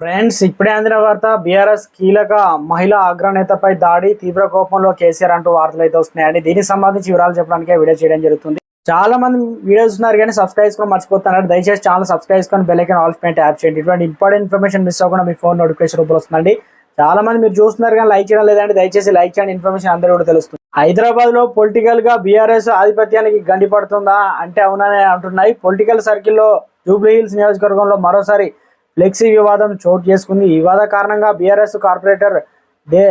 Friends ఇప్పుడే అందిన వార్త బీఆర్ఎస్ కీలక మహిళా అగ్రనేతపై దాడి తీవ్ర కోపంలో కేసీఆర్ అంటూ వార్తలు అయితే వస్తున్నాయండి. దీనికి సంబంధించి వివరాలు చెప్పడానికి వీడియో చేయడం జరుగుతుంది. చాలా మంది వీడియోస్ ఉన్నారు కానీ సబ్స్క్రైబ్ చేసుకొని మర్చిపోతున్నారు దయచేసి ఛానల్ సబ్స్క్రైబ్ చేసుకొని బెల్లైకన్ ఆల్ పెయింట్ యాప్ చేయండి. ఇటువంటి ఇంపార్టెంట్ ఇన్ఫర్మేషన్ మిస్ అవ్వకుండా మీ ఫోన్ నోటిఫికేషన్ రూపంలో వస్తుందండి. చాలా మంది మీరు చూస్తున్నారు కానీ లైక్ చేయడం లేదండి. దయచేసి లైక్ చేయండి. ఇన్ఫర్మేషన్ అందరూ కూడా తెలుస్తుంది. హైదరాబాద్లో పొలిటికల్గా బీఆర్ఎస్ ఆధిపత్యానికి గండి పడుతుందా అంటే అవుననే అంటున్నాయి. పొలిటికల్ సర్కిల్లో జూబ్లీ హిల్స్ నియోజకవర్గంలో మరోసారి ఫ్లెక్సీ వివాదం చోటు చేసుకుంది. ఈ వివాద కారణంగా బీఆర్ఎస్ కార్పొరేటర్ దే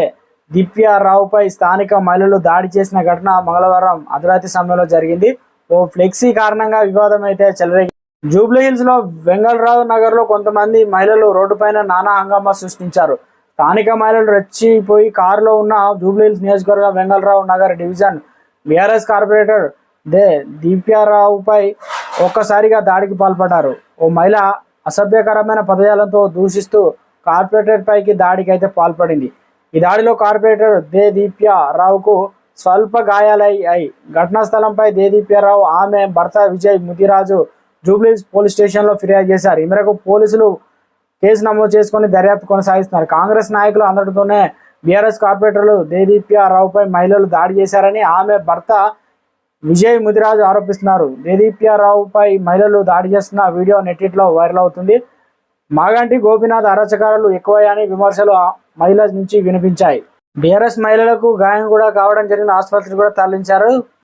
దిప్యారావుపై స్థానిక మహిళలు దాడి చేసిన ఘటన మంగళవారం అర్ధరాత్రి సమయంలో జరిగింది. ఓ ఫ్లెక్సీ కారణంగా వివాదం అయితే చెలరేగి జూబ్లీహిల్స్లో వెంగళరావు నగర్లో కొంతమంది మహిళలు రోడ్డుపైన నానా హంగామా సృష్టించారు. స్థానిక మహిళలు రెచ్చిపోయి కారులో ఉన్న జూబ్లీహిల్స్ నియోజకవర్గ Vengalrao Nagar division BRS corporator they దివ్యారావుపై ఒక్కసారిగా దాడికి పాల్పడ్డారు. ఓ మహిళ అసభ్యకరమైన పదజాలంతో దూషిస్తూ కార్పొరేటర్ పైకి దాడికి అయితే పాల్పడింది. ఈ దాడిలో కార్పొరేటర్ దేదీప్యారావుకు స్వల్ప స్వల్ప గాయాలయ్యాయి ఘటనా స్థలంపై దేదీప్యారావు ఆమె భర్త విజయ్ ముదిరాజు జూబ్లీస్ పోలీస్ స్టేషన్లో ఫిర్యాదు చేశారు. ఈ మేరకు పోలీసులు కేసు నమోదు చేసుకుని దర్యాప్తు కొనసాగిస్తున్నారు. కాంగ్రెస్ నాయకులు అందరితోనే బీఆర్ఎస్ కార్పొరేటర్లు దేదీప్యారావుపై మహిళలు దాడి చేశారని ఆమె భర్త విజయ్ ముదిరాజు ఆరోపిస్తున్నారు. దేదీప్యారావుపై మహిళలు దాడి చేస్తున్న వీడియో నెట్టిట్లో వైరల్ అవుతుంది. మాగంటి గోపీనాథ్ అరచకారులు ఎక్కువయ్యాని విమర్శలు ఆ మహిళ నుంచి వినిపించాయి. బీఆర్ఎస్ మహిళలకు గాయం కూడా కావడం జరిగిన ఆసుపత్రి కూడా తరలించారు.